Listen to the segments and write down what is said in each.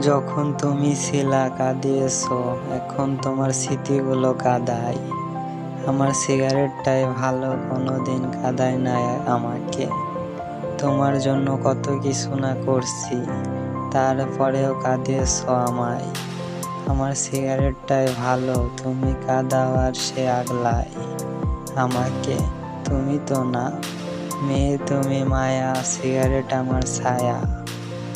যখন তুমি ছিলা কাঁদিয়েছ, এখন তোমার স্মৃতিগুলো কাঁদায়। আমার সিগারেটটাই ভালো কোনো দিন কাঁদায় না আমাকে। তোমার জন্য কত কিছু না করছি, তারপরেও কাঁদিয়েছ আমায়। আমার সিগারেটটাই ভালো, তুমি কাঁদাও আর সে আগলায়। আমাকে, তুমি তো না, মেয়ে তুমি মায়া, সিগারেট আমার ছায়া।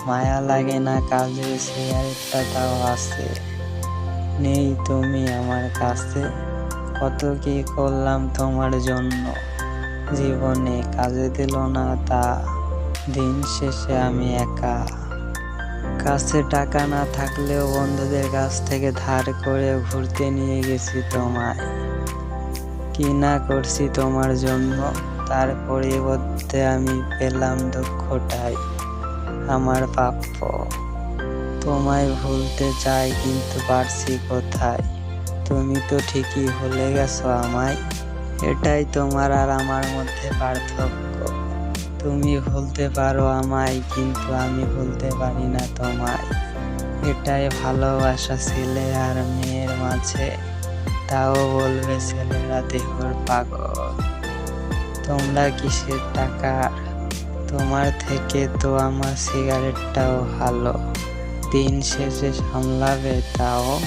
মায়া লাগে না কাজে সিগারেটটা তাও আছে। নেই তুমি আমার কাছে। কত কি করলাম তোমার জন্য? জীবনে কাজে দিল না তা। দিন শেষে আমি একা। কাছে টাকা না থাকলেও বন্ধুদের কাছ থেকে ধার করে ঘুরতে নিয়ে গেছি তোমায়। কি না করছি তোমার জন্য? তার পরিবর্তে আমি পেলাম দুঃখটাই। আমার প্রাপ্য তোমায় ভুলতে চাই কিন্তু পারছি কোথায়? তুমি তো ঠিকই ভুলে গেছো আমায়। এটাই তোমার আর আমার মধ্যে পার্থক্য। তুমি ভুলতে পারো আমায় কিন্তু আমি ভুলতে পারি না তোমায়। এটাই ভালোবাসা ছেলে আর মেয়ের মাঝে। তাও বলবে ছেলেরা দেহর পাগল। তোমরা কিসের টাকার? তোমার থেকে তো আমার সিগারেটটাও ভালো। দিন শেষে সামলাবে তাও।